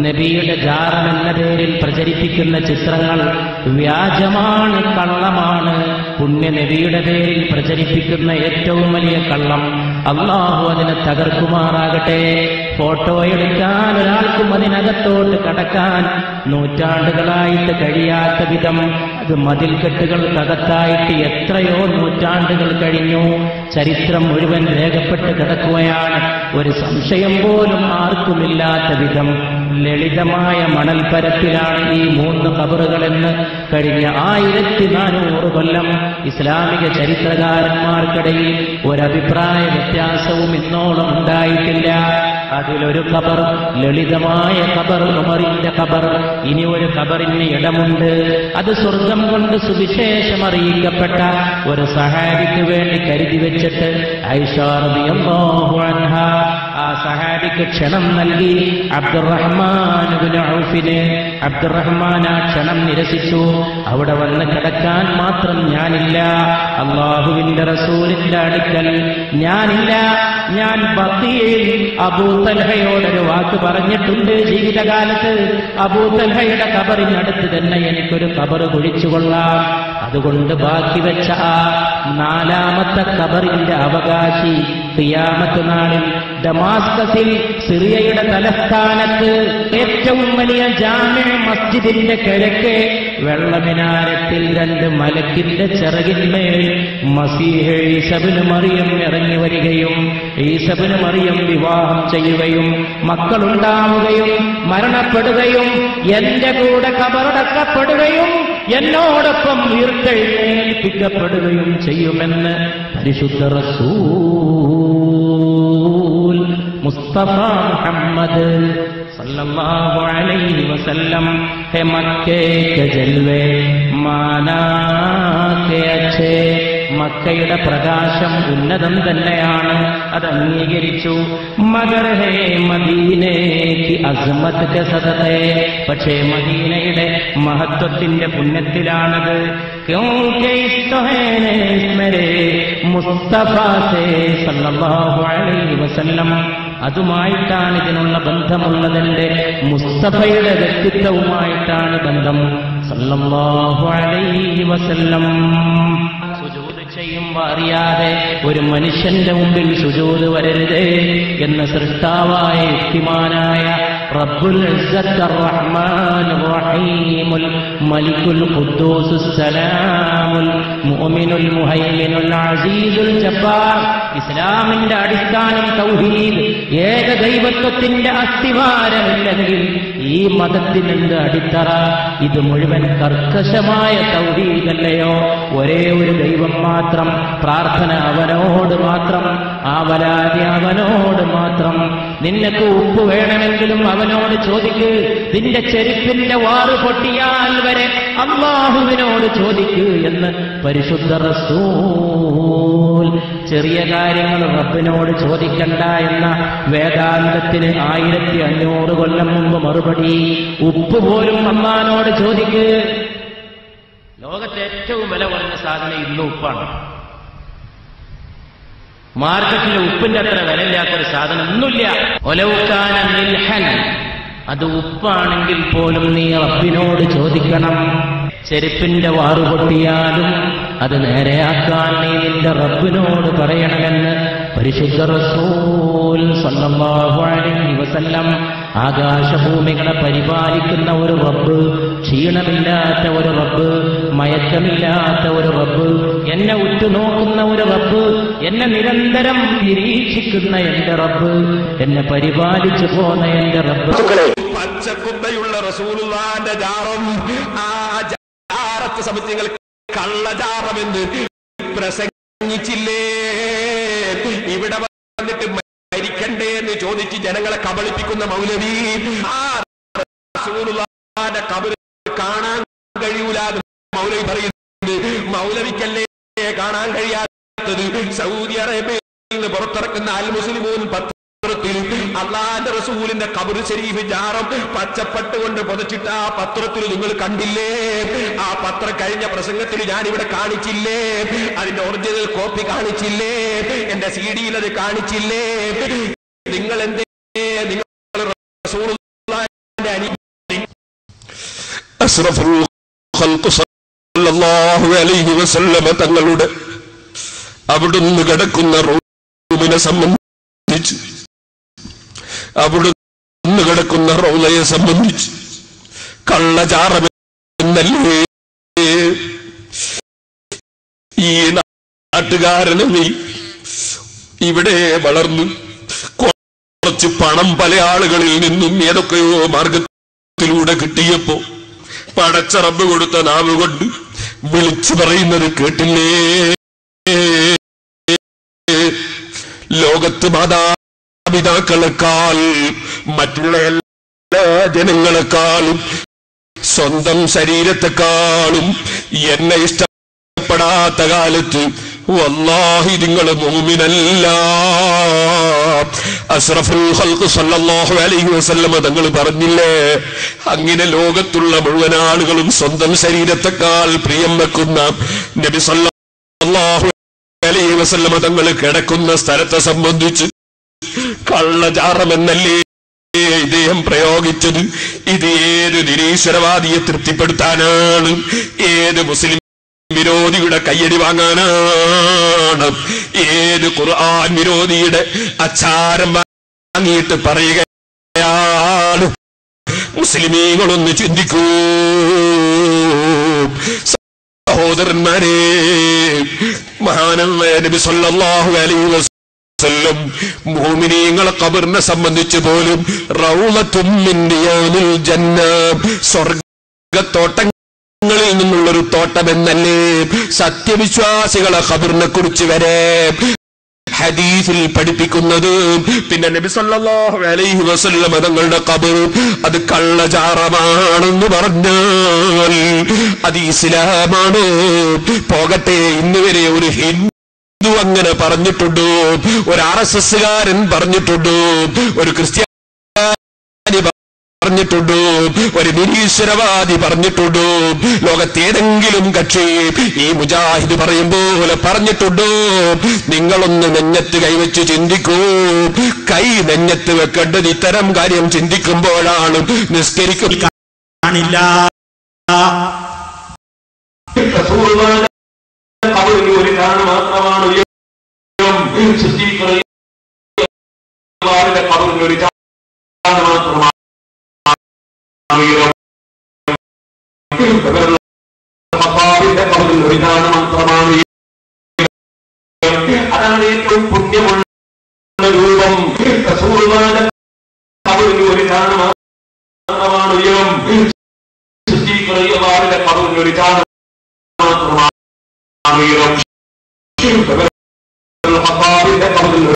നബിയുടെ ജാറൻ എന്ന പേരിൽ പ്രചരിപ്പിക്കുന്ന ചിത്രങ്ങൾ വ്യാജമാണ് കള്ളമാണ്. പുണ്യ നബിയുടെ പേരിൽ പ്രചരിപ്പിക്കുന്ന ഏറ്റവും വലിയ കള്ളം അള്ളാഹു അതിനെ തകർക്കുമാറാകട്ടെ. ഫോട്ടോ എടുക്കാൻ ഒരാൾക്കും അതിനകത്തോട്ട് കടക്കാൻ നൂറ്റാണ്ടുകളായിട്ട് കഴിയാത്ത വിധം അത് മതിൽക്കെട്ടുകൾക്കകത്തായിട്ട് എത്രയോ നൂറ്റാണ്ടുകൾ കഴിഞ്ഞു. ചരിത്രം മുഴുവൻ രേഖപ്പെട്ട് കിടക്കുകയാണ്. ഒരു സംശയം പോലും ആർക്കുമില്ലാത്ത വിധം ലളിതമായ മണൽപ്പരത്തിലാണ് ഈ മൂന്ന് കബറുകളെന്ന് കഴിഞ്ഞ ആയിരത്തി നാനൂറ് കൊല്ലം ഇസ്ലാമിക ചരിത്രകാരന്മാർക്കിടയിൽ ഒരഭിപ്രായ വ്യത്യാസവും ഇന്നോളം ഉണ്ടായിട്ടില്ല. അതിലൊരു ഖബർ ലളിതമായ ഖബർ ഉമറിന്റെ ഖബർ. ഇനി ഒരു ഖബറിന് ഇടമുണ്ട്. അത് സ്വർഗം കൊണ്ട് സുവിശേഷം അറിയിക്കപ്പെട്ട ഒരു സഹാബിക്ക് വേണ്ടി കരുതി വെച്ചിട്ട് ഐഷാർ സഹാബിക്ക് ക്ഷണം നൽകി ഔഫിന് അബ്ദുറഹ്മാൻ ആ ക്ഷണം നിരസിച്ചു. അവിടെ വന്ന് കിടക്കാൻ മാത്രം ഞാനില്ല. അള്ളാഹുവിന്റെ റസൂലിന്റെ അടുക്കൽ ഞാനില്ല. ഞാൻ ബത്തിയിൽ അബൂതൽഹയോടൊരു വാക്ക് പറഞ്ഞിട്ടുണ്ട് ജീവിതകാലത്ത്. അബൂതൽഹയുടെ കബറിനടുത്ത് തന്നെ എനിക്കൊരു കബർ കുഴിച്ചുകൊള്ളാം അതുകൊണ്ട് ബാക്കി വെച്ച ആ നാലാമത്തെ കബറിന്റെ അവകാശി തിയാമത്ത് നാളിൽ ഡമാസ്കസിൽ സിറിയയുടെ തലസ്ഥാനത്ത് ഏറ്റവും വലിയ ജാമ്യ മസ്ജിദിന്റെ കിഴക്ക് വെള്ളമിനാരത്തിൽ രണ്ട് മലക്കിന്റെ ചിറകിന്മേൽ മസീഹ ഈസബിന് മറിയം ഇറങ്ങി വരികയും ഈസബിന് മറിയം വിവാഹം ചെയ്യുകയും മക്കളുണ്ടാവുകയും മരണപ്പെടുകയും എന്റെ കൂടെ കബറടക്കപ്പെടുകയും എന്നോടൊപ്പം ഉയർത്തെഴുന്നേൽപ്പിക്കപ്പെടുകയും ചെയ്യുമെന്ന് പരിശുദ്ധ റസൂൽ. മുസ്തഫ മുഹമ്മദ് സല്ലല്ലാഹു അലൈഹി വസല്ലം. ഹെ മക്കേ കെ ജൽവേ മാനാ അച്ഛേ. മക്കയുടെ പ്രകാശം ഉന്നതം തന്നെയാണ്. അത് അംഗീകരിച്ചു. മഗർ ഹേ മദീനേക്ക് അസ്മത് കസതേ പക്ഷേ മദീനയുടെ മഹത്വത്തിന്റെ പുണ്യത്തിലാണത്. ക്യോക്കെ സ്മരേ മുസ്തഫ സല്ലല്ലാഹു അലൈഹി വസല്ലം. അതുമായിട്ടാണ് ഇതിനുള്ള ബന്ധമുള്ളതെന്റെ മുസ്തഫയുടെ വ്യക്തിത്വവുമായിട്ടാണ് ബന്ധം. സല്ലല്ലാഹു അലൈഹി വസല്ലം. ചെയ്യുമ്പോ അറിയാതെ ഒരു മനുഷ്യന്റെ മുമ്പിൽ സുജോത് വരരുതേ എന്ന സൃഷ്ടാവായ യുക്തിമാനായ رب العزة الرحمن الرحيم الملك القدوس السلام المؤمن المهيمن العزيز الجبار. ഇസ്ലാമിന്റെ അടിസ്ഥാനം തൗഹീദ്. ഏക ദൈവത്വത്തിന്റെ അസ്ഥിവാരമില്ലെങ്കിൽ ഈ മതത്തിനെന്ത് അടിത്തറ? ഇത് മുഴുവൻ കർക്കശമായ തൗഹീദല്ലയോ? ഒരേ ഒരു ദൈവം മാത്രം പ്രാർത്ഥന അവനോട് മാത്രം ആവലാതി അവനോട് മാത്രം. നിനക്ക് ഉപ്പ് വേണമെങ്കിലും അവനോട് ചോദിക്ക്. നിന്റെ ചെരുപ്പിന്റെ വാറ് പൊട്ടിയാൽ വരെ അള്ളാഹുവിനോട് ചോദിക്ക് എന്ന് പരിശുദ്ധ റസൂൽ ചെറിയ കാര്യങ്ങൾ റബ്ബിനോട് ചോദിക്കണ്ട എന്ന വേദാന്തത്തിന് ആയിരത്തി അഞ്ഞൂറ് കൊല്ലം മുമ്പ് മറുപടി ഉപ്പ് പോലും അമ്മാനോട് ചോദിക്ക്. ലോകത്തെ ഏറ്റവും വില കുറഞ്ഞ സാധനം ഇന്ന് ഉപ്പാണ്. മാർക്കറ്റിലെ ഉപ്പിന്റെ അത്ര വിലയില്ലാത്തൊരു സാധനം ഒന്നുമില്ല. ഒലവുക്കാന മിൽഹൻ. അത് ഉപ്പാണെങ്കിൽ പോലും നീ റബ്ബിനോട് ചോദിക്കണം. ചെരുപ്പിന്റെ വാറു പൊട്ടിയാലും അത് നേരെയാക്കാൻ നീ നിന്റെ റബ്ബിനോട് പറയണമെന്ന് പരിശുദ്ധ റസൂൽ വസല്ലം ആകാശഭൂമികളെ പരിപാലിക്കുന്ന ഒരു റബ്ബ് ക്ഷീണമില്ലാത്ത ഒരു റബ്ബ് മയക്കമില്ലാത്ത ഒരു റബ്ബ് എന്നെ ഉറ്റുനോക്കുന്ന ഒരു റബ്ബ് എന്നെ നിരന്തരം നിരീക്ഷിക്കുന്ന എന്റെ റബ്ബ് എന്നെ പരിപാലിച്ചു പോന്ന എന്റെ റബ്ബ്. പച്ചക്കുണ്ടയുള്ള റസൂലുള്ളാന്റെ ജാറം ആ ജാറത്ത് സമിതികൾ കള്ളജാറമെന്ന് പ്രസംഗിച്ചില്ലേ? ഇവിടെ വന്നിട്ട് മരിക്കണ്ടേ എന്ന് ചോദിച്ച് ജനങ്ങളെ കബളിപ്പിക്കുന്ന മൗലവി. ആ റസൂലുള്ളാന്റെ കാണാൻ കഴിയൂല മൗലവി പറയുന്നത് മൗലവിക്കല്ലേ കാണാൻ കഴിയാത്തത്? സൗദി അറേബ്യയിൽ നിന്ന് പുറത്തിറക്കുന്ന അൽ മുസ്ലിമൂൻ പത്രത്തിൽ അള്ളാന്റെ റസൂലിന്റെ കബറ് ശരീഫ് ജാറം പച്ചപ്പട്ട് കൊണ്ട് പുതച്ചിട്ട് ആ പത്രത്തിൽ നിങ്ങൾ കണ്ടില്ലേ? ആ പത്രം കഴിഞ്ഞ പ്രസംഗത്തിൽ ഞാൻ ഇവിടെ കാണിച്ചില്ലേ? അതിന്റെ ഒറിജിനൽ കോപ്പി കാണിച്ചില്ലേ? എന്റെ സി ഡിയിൽ അത് കാണിച്ചില്ലേ? നിങ്ങൾ എന്തേ നിങ്ങൾ തങ്ങളുടെ അവിടുന്ന് കിടക്കുന്ന റൂമിനെ സംബന്ധിച്ച് അവിടുന്ന് കിടക്കുന്ന റൗലയെ സംബന്ധിച്ച് കള്ളചാറമെന്നല്ലേ? ഈ നാട്ടുകാരനെ നീ ഇവിടെ വളർന്നു കുറച്ച് പണം പല ആളുകളിൽ നിന്നും ഏതൊക്കെയോ മാർഗത്തിലൂടെ കിട്ടിയപ്പോ പടച്ച റബ്ബ് കൊടുത്ത നാവ് കൊണ്ട് വിളിച്ചു പറയുന്നത് കേട്ടില്ലേ? ലോകത്ത് മാതാപിതാക്കളെക്കാൾ മറ്റുള്ള എല്ലാ ജനങ്ങളെക്കാളും സ്വന്തം ശരീരത്തെക്കാളും എന്നെ ഇഷ്ടപ്പെടാത്ത കാലത്ത് വല്ലാഹി നിങ്ങൾ മൂമിനല്ല അഷ്റഫുൽ ഖൽഖ് സല്ലല്ലാഹു അലൈഹി വസല്ലമ തങ്ങൾ പറഞ്ഞില്ലേ അങ്ങനെ ലോകത്തുള്ള മുഴുവൻ ആളുകളും സ്വന്തം ശരീരത്തെക്കാൾ പ്രിയം വെക്കുന്ന നബി സല്ലല്ലാഹു അലൈഹി വസല്ലമ തങ്ങൾ കിടക്കുന്ന സ്ഥലത്തെ സംബന്ധിച്ച് കള്ളചാറമെന്നല്ലേ ഇദ്ദേഹം പ്രയോഗിച്ചത്? ഇത് ഏത് നിരീശ്വരവാദിയെ തൃപ്തിപ്പെടുത്താനാണ്? ഏത് മുസ്ലിം വിരോധിയുടെ കയ്യടി വാങ്ങാനാണ്? ഏത് ഖുർആൻ വിരോധിയുടെ അച്ചാരം വാങ്ങിയിട്ട് പറയുകയാണ്? മുസ്ലിമീങ്ങളൊന്ന് ചിന്തിക്കൂ. സഹോദരന്മാരെ മഹാനായ നബി സല്ലല്ലാഹു അലൈഹി വസല്ലം മോമിനീങ്ങളെ കബറിനെ സംബന്ധിച്ച് പോലും റൗളത്തും ജന്ന സ്വർഗത്തോട്ടങ്ങളിൽ നിന്നുള്ളൊരു തോട്ടമെന്നല്ലേ? സത്യവിശ്വാസികളെ ഖബറിനെ കുറിച്ച് വരെ ഹദീസിൽ പഠിപ്പിക്കുന്നത്. പിന്നെ നബി സല്ലല്ലാഹു അലൈഹി വസല്ലം തങ്ങളുടെ ഖബർ അത് കള്ളചാറമാണെന്ന് പറഞ്ഞാൽ അത് ഇസ്ലാമാണ്. പോകട്ടെ ഇന്നവരെ ഒരു ഹിന്ദു അങ്ങനെ പറഞ്ഞിട്ടുണ്ട്? ഒരു ആർ എസ് എസ്സുകാരൻ പറഞ്ഞിട്ടുണ്ടോ? ഒരു ക്രിസ്ത്യാനി പറഞ്ഞിട്ടുണ്ട്? ഒരു നിരീശ്വരവാദി പറഞ്ഞിട്ടുണ്ട്? ലോകത്തേതെങ്കിലും കക്ഷി ഈ മുജാഹിദ് പറയും പോലെ പറഞ്ഞിട്ടുണ്ടോ? നിങ്ങളൊന്ന് നെഞ്ഞത്ത് കൈവച്ച് ചിന്തിക്കൂ. കൈ നെഞ്ഞത്ത് വെക്കേണ്ടത് ഇത്തരം കാര്യം ചിന്തിക്കുമ്പോഴാണ് നിസ്കരിക്കും. ഉയരം. അതാണ് ഏറ്റവും പുണ്യമുള്ള രൂപം റസൂലുള്ളാഹിന്റെ കബറിൽ ഒരു കാരണം മാത്രമാണ് ഉയരം. സിദ്ദീഖ് റളിയല്ലാഹുവിന്റെ കബറിൽ ഒരു കാരണം മാത്രമാണ് ഉയരം. ഖത്താബിന്റെ കബറിൽ